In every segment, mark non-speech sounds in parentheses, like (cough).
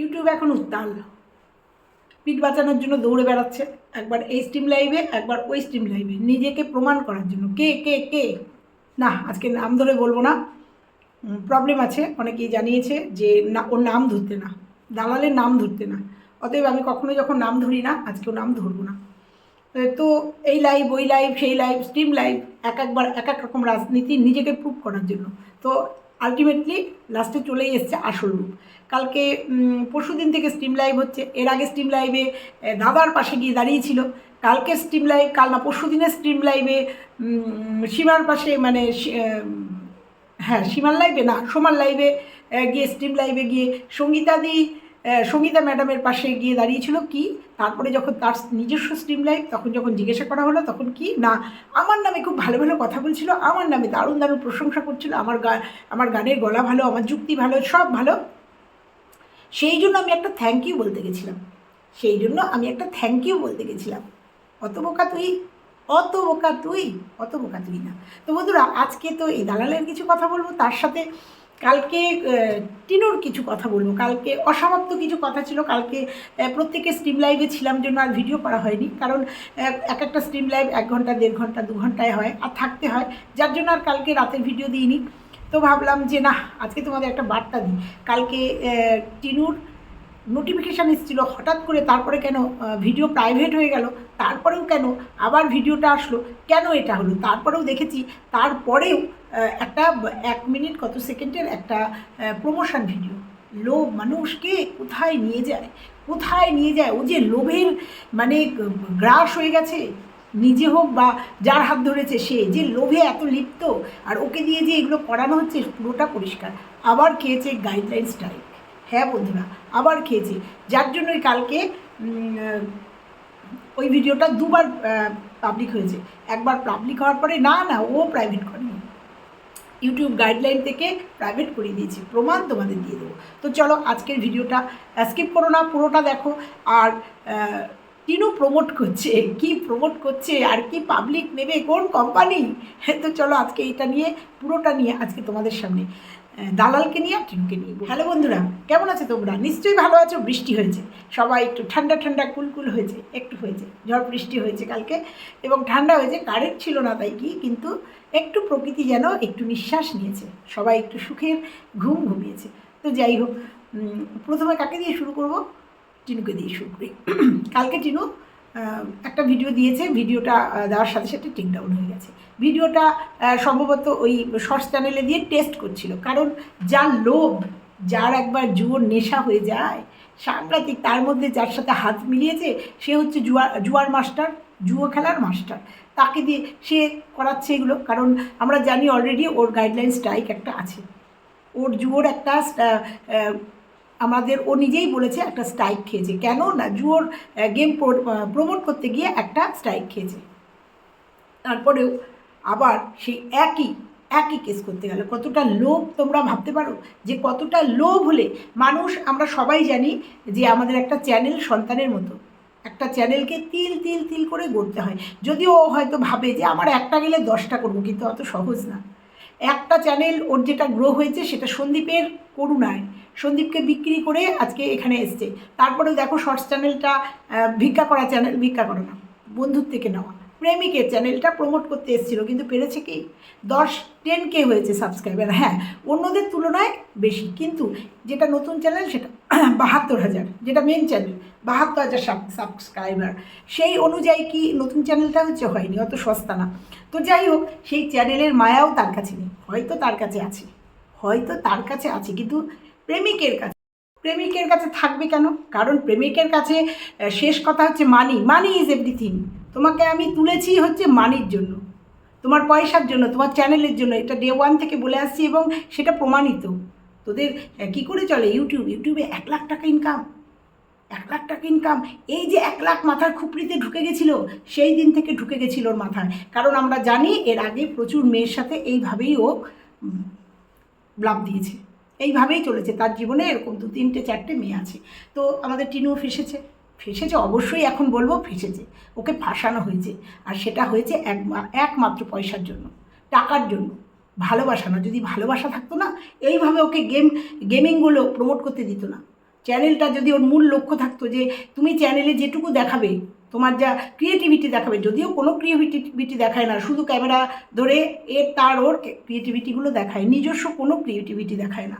YouTube এখন উত্তাল। পিঠ বাঁচানোর জন্য দৌড়ে বেড়াচ্ছে। একবার এই স্ট্রিম লাইভে একবার ওই স্ট্রিম লাইভে নিজেকে প্রমাণ করার জন্য। কে কে কে? না, আজকে নাম ধরে বলব না। প্রবলেম আছে। অনেকেই জানিয়েছে যে না, ওর নাম ধরতে না। দালালের নাম ধরতে না। অতএব আমি কখনোই যখন নাম ধরি না আজকেও নাম ধরবো না। তো এই লাইভ ওই লাইভ সেই লাইভ স্ট্রিম লাইভ এক একবার, এক এক রকম রাজনীতি নিজেকে প্রুভ করার জন্য। তো আলটিমেটলি লাস্টে চলেই এসছে আসল রূপ। কালকে পরশু দিন থেকে স্ট্রিম লাইভ হচ্ছে। এর আগে স্ট্রিম লাইভে দাদার পাশে গিয়ে দাঁড়িয়েছিল। কালকে স্ট্রিম লাইভ কাল না, পরশু দিনের স্ট্রিম লাইভে সীমার পাশে মানে হ্যাঁ সীমার লাইভে না, সোমার লাইভে গিয়ে স্ট্রিম লাইভে গিয়ে সঙ্গীতাদি সঙ্গীতা ম্যাডামের পাশে গিয়ে দাঁড়িয়েছিল কি? তারপরে যখন তার নিজস্ব স্ট্রিম লাইভ তখন যখন জিজ্ঞাসা করা হলো, তখন কি? না, আমার নামে খুব ভালো ভালো কথা বলছিল, আমার নামে দারুণ দারুণ প্রশংসা করছিল, আমার গা, আমার গানের গলা ভালো, আমার যুক্তি ভালো, সব ভালো। সেই জন্য আমি একটা থ্যাংক ইউ বলতে গেছিলাম। সেই জন্য আমি একটা থ্যাংক ইউ বলতে গেছিলাম। অত বোকা তুই? অত বোকা তুই? অত বোকা তুই না। তো বন্ধুরা আজকে তো এই দালালের কিছু কথা বলব তার সাথে কালকে টিনুর কিছু কথা বলব। কালকে অসমাপ্ত কিছু কথা ছিল। কালকে আহ, প্রত্যেকের স্ট্রিম লাইভে ছিলাম জন্য আর ভিডিও করা হয়নি। কারণ এক একটা স্ট্রিম লাইভ এক ঘণ্টা দেড় ঘণ্টা দু ঘন্টায় হয়। আর থাকতে হয়। যার জন্য আর কালকে রাতের ভিডিও দিইনি। তো ভাবলাম যে না, আজকে তোমাদের একটা বার্তা দিই। কালকে টিনুর নোটিফিকেশান এসেছিল, হঠাৎ করে তারপরে কেন ভিডিও প্রাইভেট হয়ে গেল, তারপরেও কেন আবার ভিডিওটা আসলো, কেন এটা হলো? তারপরেও দেখেছি, তারপরেও একটা এক মিনিট কত সেকেন্ডের একটা প্রমোশন ভিডিও লোভ মানুষকে কোথায় নিয়ে যায়? কোথায় নিয়ে যায়? ও যে লোভের মানে গ্রাস হয়ে গেছে নিজে হোক বা যার হাত ধরেছে সে, যে লোভে এত লিপ্ত, আর ওকে দিয়ে যে এগুলো করানো হচ্ছে পুরোটা পরিষ্কার। আবার খেয়েছে গাইডলাইন স্ট্রাইক হ্যাঁ বন্ধুরা, আবার খেয়েছি। যার জন্যই কালকে ওই ভিডিওটা দুবার পাবলিক হয়েছে। একবার পাবলিক হওয়ার পরে, না না, ও প্রাইভেট করেনি। ইউটিউব গাইডলাইন থেকে প্রাইভেট করে দিয়েছি। প্রমাণ তোমাদের দিয়ে দেবো। তো চলো আজকের ভিডিওটা স্কিপ করো না, পুরোটা দেখো। আর টিনু প্রমোট করছে? কি প্রমোট করছে? আর কি পাবলিক নেবে? কোন কোম্পানি তো চলো আজকে এটা নিয়ে, পুরোটা নিয়ে আজকে তোমাদের সামনে দালালকে নিয়ে আর টিনুকে নিয়ে হ্যালো বন্ধুরা, কেমন আছো তোমরা? নিশ্চয়ই ভালো আছো, বৃষ্টি হয়েছে। সবাই একটু ঠান্ডা ঠান্ডা কুলকুল হয়েছে, একটু হয়েছে। ঝড় বৃষ্টি হয়েছে কালকে, এবং ঠান্ডা হয়েছে কারেন্ট ছিল না তাই কি, কিন্তু একটু প্রকৃতি যেন একটু নিঃশ্বাস নিয়েছে। সবাই একটু সুখের ঘুম ঘুমিয়েছে। তো যাই হোক প্রথমে কাকে দিয়ে শুরু করব? টিনুকে দিয়ে শুরু করি। কালকে টিনু একটা ভিডিও দিয়েছে ভিডিওটা দেওয়ার সাথে সাথে টেক ডাউন হয়ে গেছে। ভিডিওটা সম্ভবত ওই শর্টস চ্যানেলে দিয়ে টেস্ট করছিল। কারণ যার লোভ, যার একবার জুয়োর নেশা হয়ে যায়, সাংঘাতিক তার মধ্যে যার সাথে হাত মিলিয়েছে, সে হচ্ছে জুয়া, জুয়ার মাস্টার জুয়ো খেলার মাস্টার তাকে দিয়ে সে করাচ্ছে এগুলো। কারণ আমরা জানি অলরেডি ওর গাইডলাইন স্ট্রাইক একটা আছে। ওর জুয়োর একটা আমাদের, ও নিজেই বলেছে একটা স্ট্রাইক খেয়েছে। কেন না জুয়োর গেম প্রমোট করতে গিয়ে একটা স্ট্রাইক খেয়েছে। তারপরেও আবার সেই একই একই কেস করতে গেল। কতটা লোভ তোমরা ভাবতে পারো? যে কতটা লোভ হলে মানুষ, আমরা সবাই জানি যে আমাদের একটা চ্যানেল সন্তানের মতো। একটা চ্যানেলকে তিল তিল তিল করে গড়তে হয়। যদিও ও হয়তো ভাবে যে আমার একটা গেলে দশটা করব, কিন্তু অত সহজ না। একটা চ্যানেল ওর যেটা গ্রো হয়েছে সেটা সন্দীপের করুণায় সন্দীপকে বিক্রি করে আজকে এখানে এসছে। তারপরেও দেখো শর্টস চ্যানেলটা ভিক্ষা করা চ্যানেল ভিক্ষা করো না। বন্ধুর থেকে নেওয়া। প্রেমিকের চ্যানেলটা প্রমোট করতে এসেছিল, কিন্তু পেরেছে কি? দশ টেন কে হয়েছে সাবস্ক্রাইবার হ্যাঁ অন্যদের তুলনায় বেশি। কিন্তু যেটা নতুন চ্যানেল সেটা (clears throat) বাহাত্তর হাজার, যেটা মেন চ্যানেল বাহাত্তর হাজার সাব সাবস্ক্রাইবার সেই অনুযায়ী কি নতুন চ্যানেলটা হচ্ছে? হয়নি, অত সস্তা না। তো যাই হোক, সেই চ্যানেলের মায়াও তার কাছে নেই। হয়তো তার কাছে আছে। হয়তো তার কাছে আছে, কিন্তু প্রেমিকের কাছে। প্রেমিকের কাছে থাকবে কেন? কারণ প্রেমিকের কাছে শেষ কথা হচ্ছে মানি মানি ইজ এভরিথিং তোমাকে আমি তুলেছি হচ্ছে মানির জন্য। তোমার পয়সার জন্য, তোমার চ্যানেলের জন্য। এটা ডে ওয়ান থেকে বলে আসছি এবং সেটা প্রমাণিত। তোদের কি করে চলে? ইউটিউব ইউটিউবে এক লাখ টাকা ইনকাম এক লাখ টাকা ইনকাম এই যে এক লাখ মাথার খুপড়িতে ঢুকে গেছিল, সেই দিন থেকে ঢুকে গেছিল ওর মাথায়। কারণ আমরা জানি এর আগে প্রচুর মেয়ের সাথে এইভাবেই ও লাভ দিয়েছে। এইভাবেই চলেছে। তার জীবনে এরকম দু, তিনটে, চারটে মেয়ে আছে। তো আমাদের টিনুও ফেসেছে। ফেসেছে অবশ্যই এখন বলব ফেসেছে। ওকে ফাঁসানো হয়েছে। আর সেটা হয়েছে এক একমাত্র পয়সার জন্য। টাকার জন্য। ভালোবাসা না। যদি ভালোবাসা থাকতো না, এইভাবে ওকে গেম, গেমিংগুলো প্রমোট করতে দিত না। চ্যানেলটা যদি ওর মূল লক্ষ্য থাকতো যে, তুমি চ্যানেলে যেটুকু দেখাবে তোমার যা ক্রিয়েটিভিটি দেখাবে, যদিও কোনো ক্রিয়েটিভিটি দেখায় না, শুধু ক্যামেরা ধরে এর তার, ওর ক্রিয়েটিভিটিগুলো দেখায়, নিজস্ব কোনো ক্রিয়েটিভিটি দেখায় না।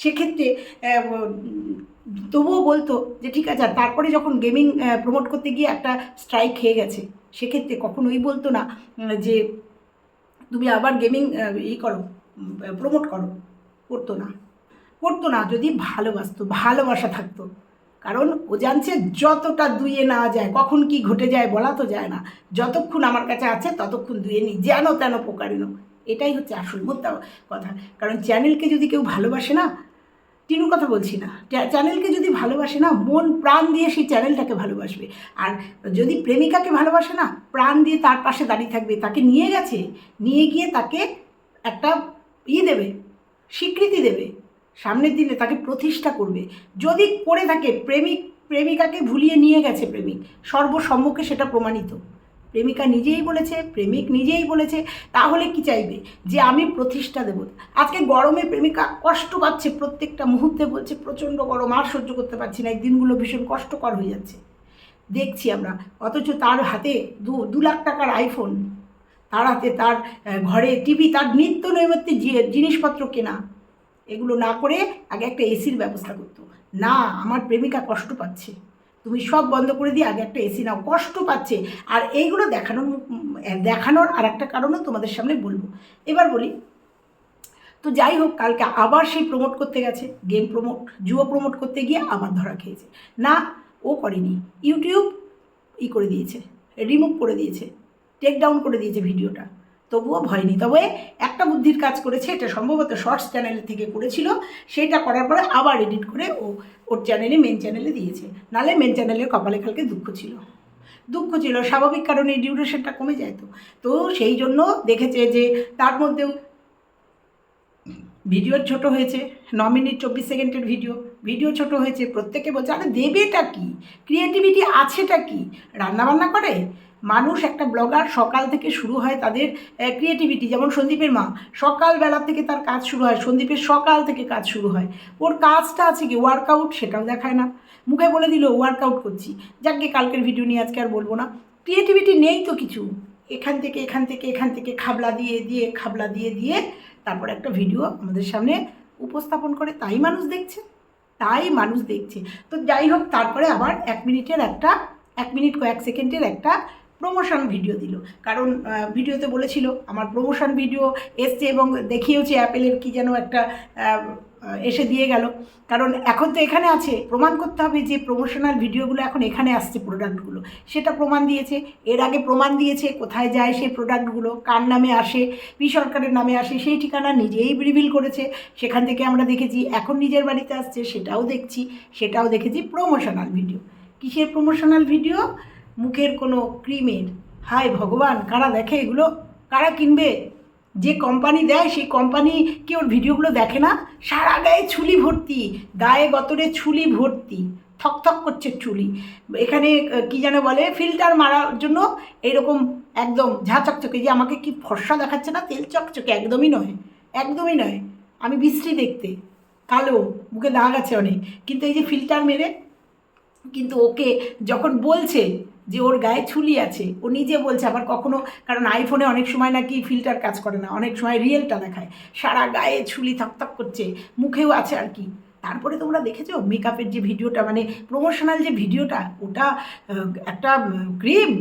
সেক্ষেত্রে তবুও বলতো যে, ঠিক আছে, আর তারপরে যখন গেমিং প্রমোট করতে গিয়ে একটা স্ট্রাইক খেয়ে গেছে, সেক্ষেত্রে কখনোই বলতো না যে, তুমি আবার গেমিং ই করো প্রমোট করো। করতো না। করতো না, যদি ভালোবাসতো, ভালোবাসা থাকতো। কারণ ও জানছে যতটা দুইয়ে না যায়, কখন কি ঘটে যায় বলা তো যায় না। যতক্ষণ আমার কাছে আছে, ততক্ষণ দুয়ে নি যেন তেন প্রকারেণ এটাই হচ্ছে আসল মোদ্দা কথা। কারণ চ্যানেলকে যদি কেউ ভালোবাসে না টিনুর কথা বলছি না চ্যানেলকে যদি ভালোবাসে না, মন প্রাণ দিয়ে সেই চ্যানেলটাকে ভালোবাসবে। আর যদি প্রেমিকাকে ভালোবাসে না, প্রাণ দিয়ে তার পাশে দাঁড়িয়ে থাকবে। তাকে নিয়ে গেছে, নিয়ে গিয়ে তাকে একটা ই দেবে, স্বীকৃতি দেবে। সামনের দিনে তাকে প্রতিষ্ঠা করবে। যদি করে থাকে, প্রেমিক, প্রেমিকাকে ভুলিয়ে নিয়ে গেছে প্রেমিক, সর্বসম্মুখে সেটা প্রমাণিত। প্রেমিকা নিজেই বলেছে, প্রেমিক নিজেই বলেছে, তাহলে কি চাইবে? যে আমি প্রতিষ্ঠা দেব। আজকে গরমে প্রেমিকা কষ্ট পাচ্ছে, প্রত্যেকটা মুহূর্তে বলছে, প্রচণ্ড গরম, আর সহ্য করতে পারছি না, এই দিনগুলো ভীষণ কষ্টকর হয়ে যাচ্ছে। দেখছি আমরা, অথচ তার হাতে দু দু লাখ টাকার আইফোন তার হাতে তার ঘরে টিভি তার নিত্য নৈমিত্তিক জিনিসপত্র কেনা। এগুলো না করে আগে একটা এসির ব্যবস্থা করতো। না, আমার প্রেমিকা কষ্ট পাচ্ছে। তুমি সব বন্ধ করে দিয়ে আগে একটা এসি নাও, কষ্ট পাচ্ছে। আর এইগুলো দেখানোর দেখানোর আর একটা কারণও তোমাদের সামনে বলব। এবার বলি, তো যাই হোক, কালকে আবার সেই প্রমোট করতে গেছে গেম প্রমোট জুয়ো প্রমোট করতে গিয়ে আবার ধরা খেয়েছে। না, ও করেনি। ইউটিউব ই করে দিয়েছে রিমুভ করে দিয়েছে টেক ডাউন করে দিয়েছে ভিডিওটা তবুও ভয় নেই। তবে একটা বুদ্ধির কাজ করেছে, এটা সম্ভবত শর্টস চ্যানেল থেকে করেছিল। সেটা করার পরে আবার এডিট করে ও, ওর চ্যানেলে মেন চ্যানেলে দিয়েছে। নালে মেন চ্যানেলের কপালে কালকে দুঃখ ছিল। দুঃখ ছিল, স্বাভাবিক কারণে ডিউরেশনটা কমে যায় তো। তো সেই জন্য দেখেছে যে তার মধ্যেও ভিডিও ছোট হয়েছে, ন মিনিট চব্বিশ সেকেন্ডের ভিডিও। ভিডিও ছোট হয়েছে, প্রত্যেকে বলছে, আরে দেবেটা কি? ক্রিয়েটিভিটি আছেটা কি? রান্নাবান্না করে? মানুষ একটা ব্লগার সকাল থেকে শুরু হয় তাদের ক্রিয়েটিভিটি যেমন সন্দীপের মা, সকালবেলা থেকে তার কাজ শুরু হয়, সন্দীপের সকাল থেকে কাজ শুরু হয়। ওর কাজটা আছে কি ওয়ার্কআউট সেটাও দেখায় না। মুখে বলে দিল ওয়ার্কআউট করছি। যাকে কালকের ভিডিও নিয়ে আজকে আর বলব না। ক্রিয়েটিভিটি নেই তো কিছু। এখান থেকে এখান থেকে এখান থেকে খাবলা দিয়ে দিয়ে, খাবলা দিয়ে দিয়ে তারপর একটা ভিডিও আমাদের সামনে উপস্থাপন করে। তাই মানুষ দেখছে, তাই মানুষ দেখছে। তো যাই হোক, তারপরে আবার এক মিনিটের একটা, এক মিনিট কয়েক সেকেন্ডের একটা প্রমোশন ভিডিও দিল। কারণ ভিডিওতে বলেছিল, আমার প্রমোশন ভিডিও এসছে এবং দেখিয়েওছে অ্যাপেলের কি যেন একটা এসে দিয়ে গেল। কারণ এখন তো এখানে আছে, প্রমাণ করতে হবে যে প্রমোশনাল ভিডিওগুলো এখন এখানে আসছে প্রোডাক্টগুলো সেটা প্রমাণ দিয়েছে, এর আগে প্রমাণ দিয়েছে কোথায় যায় সেই প্রোডাক্টগুলো কার নামে আসে, পি সরকারের নামে আসে, সেই ঠিকানা নিজেই রিভিল করেছে। সেখান থেকে আমরা দেখেছি, এখন নিজের বাড়িতে আসছে, সেটাও দেখছি, সেটাও দেখেছি প্রমোশনাল ভিডিও কিসের প্রমোশনাল ভিডিও মুখের কোনো ক্রিমের। হায় ভগবান, কারা দেখে এগুলো? কারা কিনবে? যে কোম্পানি দেয়, সেই কোম্পানি কি ওর ভিডিওগুলো দেখে না? সারা গায়ে ছুলি ভর্তি গায়ে গতরে ছুলি ভর্তি থকথক করছে চুলি এখানে কি যেন বলে ফিল্টার মারার জন্য এরকম একদম ঝা চকচকে, যে আমাকে কি ফর্সা দেখাচ্ছে না? তেল চকচকে, একদমই নয় একদমই নয়। আমি বিশ্রী দেখতে, কালো, মুখে দাগ আছে অনেক। কিন্তু এই যে ফিল্টার মেরে, কিন্তু ওকে যখন বলছে যে ওর গায়ে ছুলি আছে, ও নিজে বলছে আবার কখনো, কারণ আইফোনে অনেক সময় নাকি ফিল্টার কাজ করে না, অনেক সময় রিয়েলটা দেখায় সারা গায়ে ছুলি থকথক করছে, মুখেও আছে আর কি। তারপরে তোমরা দেখেছ মেকআপের যে ভিডিওটা মানে প্রমোশনাল যে ভিডিওটা, ওটা একটা ক্রিম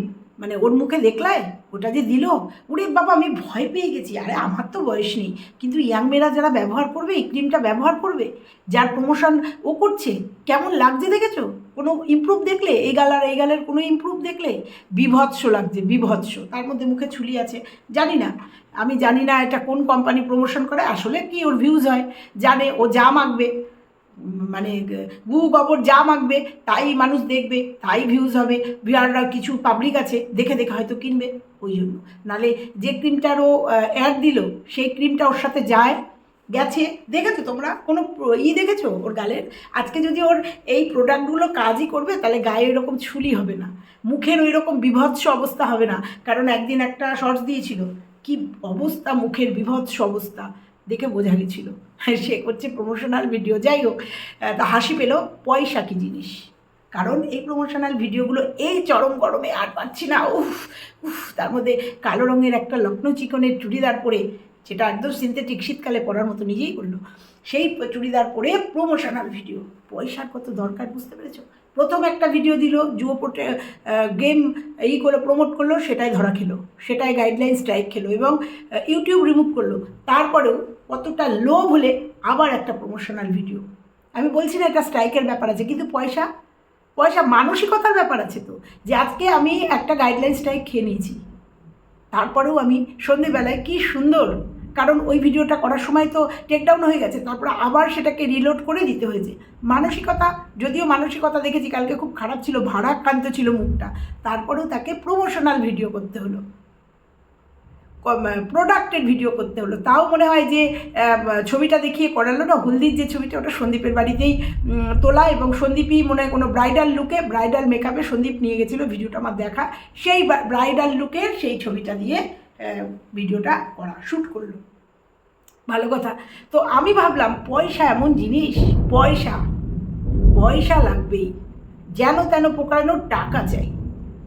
মানে ওর মুখে দেখলে ওটা যে দিল? ওরে বাবা আমি ভয় পেয়ে গেছি। আরে আমার তো বয়স নেই। কিন্তু ইয়াং মেয়েরা যারা ব্যবহার করবে এই ক্রিমটা ব্যবহার করবে যার প্রমোশন ও করছে কেমন লাগছে দেখেছ? কোনো ইমপ্রুভ দেখলে? এই গালার এই গালের কোনো ইমপ্রুভ দেখলে? বিভৎস লাগছে বিভৎস। তার মধ্যে মুখে ছুলি আছে। জানি না। আমি জানি না এটা কোন কোম্পানি প্রমোশন করে। আসলে কি ওর ভিউজ হয়? জানে ও যা উম, মানে গ- গোবর যা মাখবে তাই মানুষ দেখবে, তাই ভিউজ হবে। ভিউয়াররা কিছু পাবলিক আছে, দেখে দেখে হয়তো কিনবে, ওই জন্য। নালে যে ক্রিমটার ও অ্যাড দিল, সেই ক্রিমটা ওর সাথে যায়, গেছে। দেখেছ তোমরা? কোনো ই দেখেছ ওর গালের? আজকে যদি ওর এই প্রোডাক্টগুলো কাজই করবে, তাহলে গায়ে এরকম ছুলি হবে না। মুখের ওই রকম বিভৎস অবস্থা হবে না। কারণ একদিন একটা শর্টস দিয়েছিল। কি অবস্থা মুখের বিভৎস অবস্থা। দেখে বোঝা গেছিল। সে করছে প্রমোশনাল ভিডিও যাই হোক তা হাসি পেল পয়সা কি জিনিস? কারণ এই প্রমোশনাল ভিডিওগুলো এই চরম গরমে আর পাচ্ছি না। উফ উফ, তার মধ্যে কালো রঙের একটা লক্ষ্ণৌ চিকনের চুড়িদার পরে, যেটা একদম সিনথেটিক শীতকালে পরার মতো নিজেই করল, সেই চুড়িদার পরে প্রমোশনাল ভিডিও পয়সার কত দরকার বুঝতে পেরেছ? প্রথম একটা ভিডিও দিল যুব গেম এই করে প্রমোট করল, সেটাই ধরা খেলো, সেটাই গাইডলাইন স্ট্রাইক খেলো এবং ইউটিউব রিমুভ করল। তারপরেও কতটা লো হলে আবার একটা প্রমোশনাল ভিডিও আমি বলছি না এটা স্ট্রাইকের ব্যাপার আছে, কিন্তু পয়সা পয়সা মানসিকতার ব্যাপার আছে তো, যে আজকে আমি একটা গাইডলাইন স্ট্রাইক খেয়ে নিয়েছি। তারপরেও আমি সন্ধেবেলায় কি সুন্দর কারণ ওই ভিডিওটা করার সময় তো টেকডাউন হয়ে গেছে, তারপরে আবার সেটাকে রিলোড করে দিতে হয়েছে। মানসিকতা, যদিও মানসিকতা দেখেছি, কালকে খুব খারাপ ছিল ভাড়াক্রান্ত ছিল মুখটা। তারপরেও তাকে প্রমোশনাল ভিডিও করতে হলো। প্রোডাক্টের ভিডিও করতে হলো। তাও মনে হয় যে ছবিটা দেখিয়ে করালো না, হলদির যে ছবিটা, ওটা সন্দীপের বাড়িতেই তোলা এবং সন্দীপই মনে হয় কোনো ব্রাইডাল লুকে ব্রাইডাল মেকআপে সন্দীপ নিয়ে গেছিল ভিডিওটা আমার দেখা। সেই ব্রাইডাল লুকের সেই ছবিটা দিয়ে ভিডিওটা করা শ্যুট করল। ভালো কথা। তো আমি ভাবলাম, পয়সা এমন জিনিস, পয়সা পয়সা লাগবেই। যেন তেন প্রকারানোর টাকা চাই।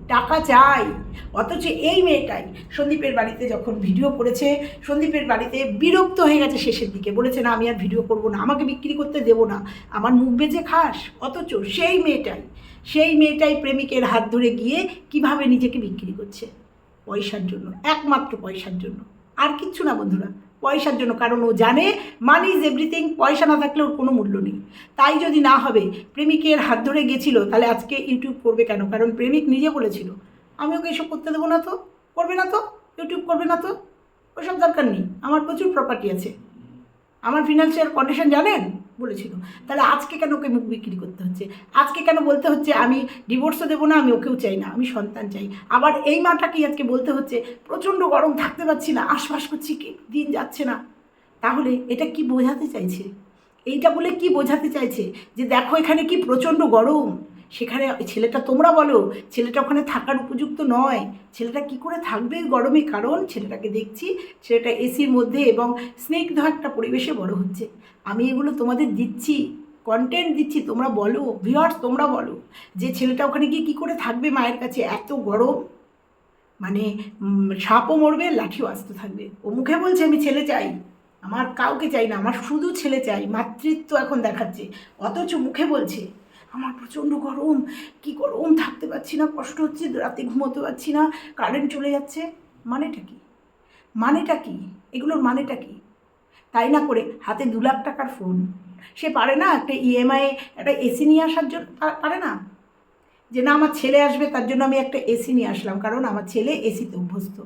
টাকা চাই। অথচ এই মেয়েটাই সন্দীপের বাড়িতে যখন ভিডিও করেছে, সন্দীপের বাড়িতে বিরক্ত হয়ে গেছে শেষের দিকে। বলেছে, না, আমি আর ভিডিও করব না, আমাকে বিক্রি করতে দেবো না। আমার মুখ বেজে খাস। অথচ সেই মেয়েটাই সেই মেয়েটাই প্রেমিকের হাত ধরে গিয়ে কীভাবে নিজেকে বিক্রি করছে। পয়সার জন্য, একমাত্র পয়সার জন্য। আর কিচ্ছু না বন্ধুরা, পয়সার জন্য, কারণ ও জানে মানি ইজ এভরিথিং পয়সা না থাকলে ওর কোনো মূল্য নেই। তাই যদি না হবে, প্রেমিকের হাত ধরে গেছিল, তাহলে আজকে ইউটিউব করবে কেন? কারণ প্রেমিক নিজে বলেছিল, আমি ওকে এসব করতে দেবো না তো? করবে না তো? ইউটিউব করবে না তো? ওসব দরকার নেই। আমার প্রচুর প্রপার্টি আছে। আমার ফিনান্সিয়াল কন্ডিশন জানেন? বলেছিল। তাহলে আজকে কেন ওকে মুখ বিক্রি করতে হচ্ছে? আজকে কেন বলতে হচ্ছে আমি ডিভোর্সও দেবো না, আমি ওকেও চাই না, আমি সন্তান চাই? আবার এই মাটাকেই আজকে বলতে হচ্ছে, প্রচণ্ড গরম থাকতে পারছি না, আশপাশ করছি, কি দিন যাচ্ছে না। তাহলে এটা কি বোঝাতে চাইছে? এইটা বলে কি বোঝাতে চাইছে? যে দেখো এখানে কি প্রচণ্ড গরম। সেখানে ছেলেটা তোমরা বলো, ছেলেটা ওখানে থাকার উপযুক্ত নয়। ছেলেটা কি করে থাকবে গরমে? কারণ ছেলেটাকে দেখছি, ছেলেটা এসির মধ্যে এবং স্নিগ্ধ একটা পরিবেশে বড় হচ্ছে। আমি এগুলো তোমাদের দিচ্ছি কন্টেন্ট দিচ্ছি, তোমরা বলো ভিওয়ার্স তোমরা বলো, যে ছেলেটা ওখানে গিয়ে কী করে থাকবে মায়ের কাছে? এত গরম মানে সাপও মরবে, লাঠিও আসতে থাকবে। ও মুখে বলছে, আমি ছেলে চাই। আমার কাউকে চাই না, আমার শুধু ছেলে চাই, মাতৃত্ব এখন দেখাচ্ছে। অথচ মুখে বলছে আমার প্রচণ্ড গরম। কি গরম, থাকতে পারছি না, কষ্ট হচ্ছে, রাতে ঘুমোতে পারছি না কারেন্ট চলে যাচ্ছে। মানেটা কি? মানেটা কি? এগুলোর মানেটা কি? তাই না করে হাতে দু লাখ টাকার ফোন সে পারে না একটা ইএমআই একটা এসি নিয়ে আসার জন্য পারে না? যে না, আমার ছেলে আসবে, তার জন্য আমি একটা এসি নিয়ে আসলাম। কারণ আমার ছেলে এসিতে অভ্যস্ত।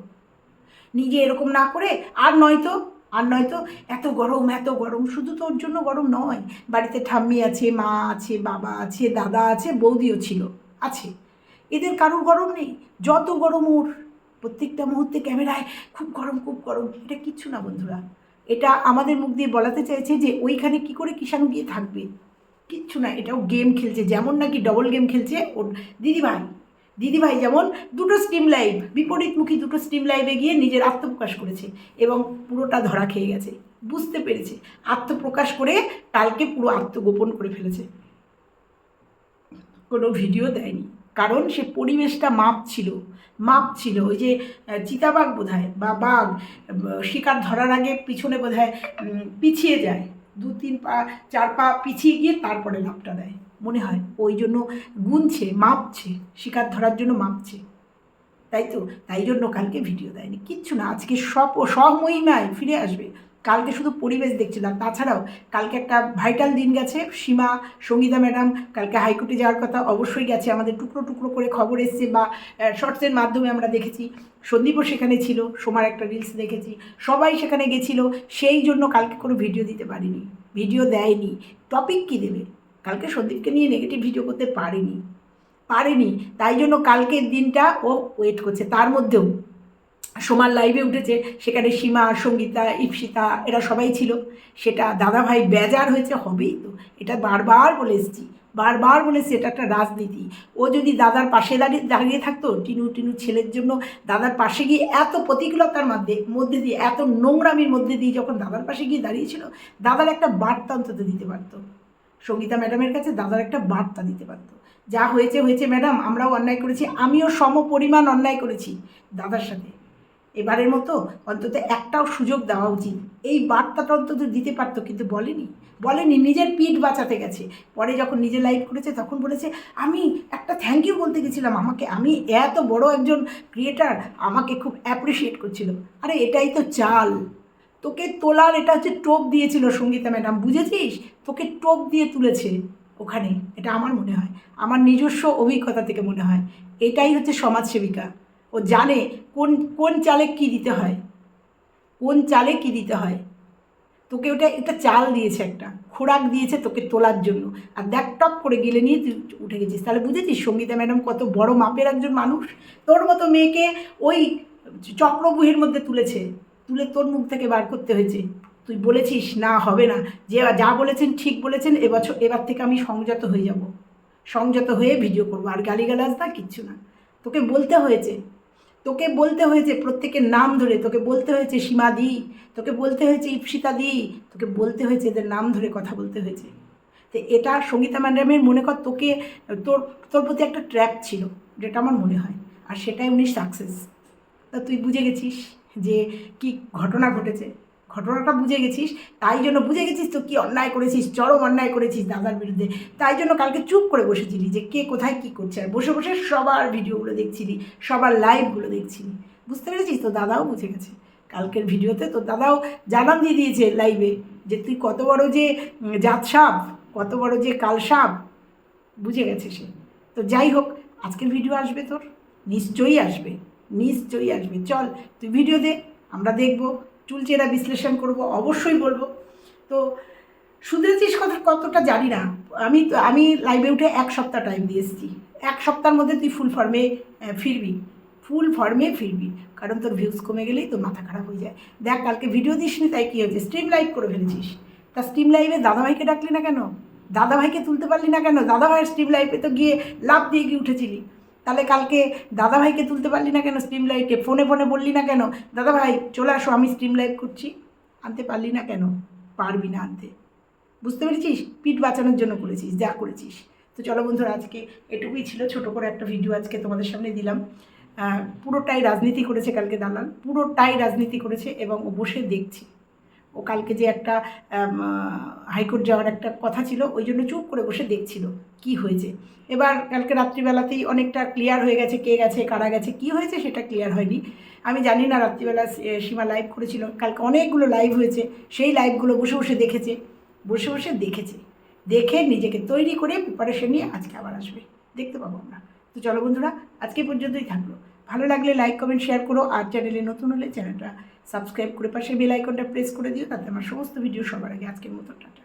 নিজে এরকম না করে, আর নয়তো আর নয়তো এত গরম এত গরম, শুধু তো ওর জন্য গরম নয়। বাড়িতে ঠাম্মি আছে, মা আছে, বাবা আছে, দাদা আছে, বৌদিও ছিল, আছে। এদের কারোর গরম নেই, যত গরম ওর। প্রত্যেকটা মুহূর্তে ক্যামেরায় খুব গরম খুব গরম। এটা কিচ্ছু না বন্ধুরা। এটা আমাদের মুখ দিয়ে বলাতে চাইছে যে ওইখানে কি করে কিষাণু গিয়ে থাকবে। কিচ্ছু না, এটাও গেম খেলছে, যেমন নাকি ডবল গেম খেলছে ওর দিদিভাই। দিদিভাই যেমন দুটো স্টিম লাইভ বিপরীতমুখী দুটো স্টিম লাইভে গিয়ে নিজের আত্মপ্রকাশ করেছে এবং পুরোটা ধরা খেয়ে গেছে। বুঝতে পেরেছে। আত্মপ্রকাশ করে কালকে পুরো আত্মগোপন করে ফেলেছে। কোনো ভিডিও দেয়নি। কারণ সে পরিবেশটা মাপ ছিল। মাপ ছিল ওই যে চিতাবাঘ বোধহয় বা বাঘ শিকার ধরার আগে পিছনে উম, পিছিয়ে যায়। দু তিন পা চার পা পিছিয়ে গিয়ে তারপরে লাভটা দেয়। মনে হয়। ওই জন্য গুনছে, মাপছে, শিকার ধরার জন্য মাপছে। তাই তো? তাই জন্য কালকে ভিডিও দেয়নি। কিচ্ছু না, আজকে সব স্বমহিমায় ফিরে আসবে। কালকে শুধু পরিবেশ দেখছিলাম তাছাড়াও কালকে একটা ভাইটাল দিন গেছে। সীমা, সঙ্গীতা ম্যাডাম কালকে হাইকোর্টে যাওয়ার কথা অবশ্যই গেছে। আমাদের টুকরো টুকরো করে খবর এসছে বা শর্টসের মাধ্যমে আমরা দেখেছি। সন্দীপও সেখানে ছিল, সোমার একটা রিলস দেখেছি। সবাই সেখানে গেছিল। সেই জন্য কালকে কোনো ভিডিও দিতে পারিনি। ভিডিও দেয়নি। টপিক কী দেবে? কালকে সন্দীপকে নিয়ে নেগেটিভ ভিডিও করতে পারেনি। পারেনি, তাই জন্য কালকের দিনটা ও ওয়েট করছে। তার মধ্যেও সোমার লাইভে উঠেছে, সেখানে সীমা, সঙ্গীতা, ইপসিতা, এরা সবাই ছিল। সেটা দাদাভাই বেজার হয়েছে, হবেই তো। এটা বারবার বলে এসেছি, বারবার বলেছি এটা একটা রাজনীতি। ও যদি দাদার পাশে দাঁড়িয়ে দাঁড়িয়ে থাকতো, টিনু টিনু ছেলের জন্য দাদার পাশে গিয়ে এত প্রতিকূলতার মধ্যে মধ্যে দিয়ে, এত নোংরামির মধ্যে দিয়ে যখন দাদার পাশে গিয়ে দাঁড়িয়েছিল, দাদার একটা বার্তা অন্তত দিতে পারতো। সঙ্গীতা ম্যাডামের কাছে দাদার একটা বার্তা দিতে পারতো। যা হয়েছে হয়েছে ম্যাডাম, আমরাও অন্যায় করেছি, আমিও সম পরিমাণ অন্যায় করেছি দাদার সাথে। এবারের মতো অন্তত একটাও সুযোগ দেওয়া উচিত। এই বার্তাটা অন্তত দিতে পারতো, কিন্তু বলেনি। বলেনি, নিজের পিঠ বাঁচাতে গেছে। পরে যখন নিজে লাইভ করেছে, তখন বলেছে, আমি একটা থ্যাংক ইউ বলতে গেছিলাম আমাকে। আমি এত বড় একজন ক্রিয়েটার আমাকে খুব অ্যাপ্রিসিয়েট করছিল। আরে, এটাই তো চাল। তোকে তোলার এটা হচ্ছে টোপ দিয়েছিল সঙ্গীতা ম্যাডাম, বুঝেছিস? তোকে টোপ দিয়ে তুলেছে ওখানে, এটা আমার মনে হয়। আমার নিজস্ব অভিজ্ঞতা থেকে মনে হয়। এটাই হচ্ছে সমাজসেবিকা। ও জানে কোন কোন চালে কি দিতে হয়। কোন চালে কি দিতে হয়। তোকে ওটা একটা চাল দিয়েছে একটা, খোরাক দিয়েছে তোকে তোলার জন্য। আর দেখ, টপ করে গেলে নিয়ে তুই উঠে গেছিস। তাহলে বুঝেছিস সঙ্গীতা ম্যাডাম কত বড় মাপের একজন মানুষ? তোর মতো মেয়েকে ওই চক্রবুহের মধ্যে তুলেছে। তুলে তোর মুখ থেকে বার করতে হয়েছে। তুই বলেছিস, না, হবে না। যে যা বলেছেন, ঠিক বলেছেন, এবছর, এবার থেকে আমি সংযত হয়ে যাব। সংযত হয়ে ভিডিও করব। আর গালিগালাজ না, কিচ্ছু না। তোকে বলতে হয়েছে। তোকে বলতে হয়েছে প্রত্যেকের নাম ধরে। তোকে বলতে হয়েছে সীমা দি। তোকে বলতে হয়েছে ইপসিতা দি। তোকে বলতে হয়েছে এদের নাম ধরে কথা বলতে হয়েছে। তো এটা সঙ্গীতা ম্যাডামের মনে কর, তোকে, তোর তোর প্রতি একটা ট্র্যাপ ছিল, যেটা আমার মনে হয়। আর সেটাই উনি সাকসেস। তা তুই বুঝে গেছিস? যে কি ঘটনা ঘটেছে? ঘটনাটা বুঝে গেছিস? তাই জন্য বুঝে গেছিস তো কি অন্যায় করেছিস? চরম অন্যায় করেছিস দাদার বিরুদ্ধে। তাই জন্য কালকে চুপ করে বসেছিলি যে কে কোথায় কী করছে? আর বসে বসে সবার ভিডিওগুলো দেখছিলি, সবার লাইভগুলো দেখছিলি। বুঝতে পেরেছিস তো? দাদাও বুঝে গেছে। কালকের ভিডিওতে তো দাদাও জানান দিয়ে দিয়েছে লাইভে যে তুই কত বড় যে জাত সাপ, কত বড় যে কাল সাপ, বুঝে গেছে সে। তো যাই হোক, আজকের ভিডিও আসবে তোর? নিশ্চয়ই আসবে। নিশ্চয়ই আসবে। চল, তুই ভিডিও দে, আমরা দেখব, চুলচেরা বিশ্লেষণ করব, অবশ্যই বলব। তো, শুধরেছিস কথা কতটা জানি না। আমি তো আমি লাইভে উঠে এক সপ্তাহ টাইম দিয়ে এসেছি। এক সপ্তাহের মধ্যে তুই ফুল ফর্মে ফিরবি। ফুল ফর্মে ফিরবি। কারণ তোর ভিউজ কমে গেলেই তোর মাথা খারাপ হয়ে যায়। দেখ, কালকে ভিডিও দিসনি, তাই কী হয়েছে? স্ট্রিম লাইভ করে ফেলেছিস। তা স্ট্রিম লাইভে দাদাভাইকে ডাকলি না কেন? দাদাভাইকে তুলতে পারলি না কেন? দাদাভাইয়ের স্ট্রিম লাইভে তো গিয়ে লাভ দিয়ে গিয়ে উঠেছিলি। তাহলে কালকে দাদাভাইকে তুলতে পারলি না কেন স্ট্রিম লাইটে ফোনে ফোনে বললি না কেন? দাদাভাই, চলে আসো, আমি স্ট্রিম লাইট করছি। আনতে পারলি না কেন? পারবি না আনতে। বুঝতে পেরেছিস? পিঠ বাঁচানোর জন্য করেছিস, যা করেছিস। তো চলো বন্ধুরা, আজকে এটুকুই ছিল। ছোট করে একটা ভিডিও আজকে তোমাদের সামনে দিলাম। পুরোটাই রাজনীতি করেছে কালকে দালাল। পুরোটাই রাজনীতি করেছে এবং বসে দেখছে। ও কালকে যে একটা হাইকোর্ট যাওয়ার একটা কথা ছিল, ওই জন্য চুপ করে বসে দেখছিল কি হয়েছে। এবার কালকে রাত্রিবেলাতেই অনেকটা ক্লিয়ার হয়ে গেছে কে গেছে, কারা গেছে, কি হয়েছে সেটা ক্লিয়ার হয়নি। আমি জানি না রাত্রিবেলা সীমা লাইভ করেছিল। কালকে অনেকগুলো লাইভ হয়েছে, সেই লাইভগুলো বসে বসে দেখেছে, বসে বসে দেখেছে। দেখে নিজেকে তৈরি করে প্রিপারেশন নিয়ে আজকে আবার আসবে। দেখতে পাবো আমরা। তো চলো বন্ধুরা, আজকে পর্যন্তই থাকল। ভালো লাগলে লাইক কমেন্ট শেয়ার করো। আর চ্যানেলে নতুন হলে চ্যানেলটা সাবস্ক্রাইব করে পাশে বেল আইকনটা প্রেস করে দিও, তাতে আমার সমস্ত ভিডিও সবার আগে আজকের মতো, টাটা।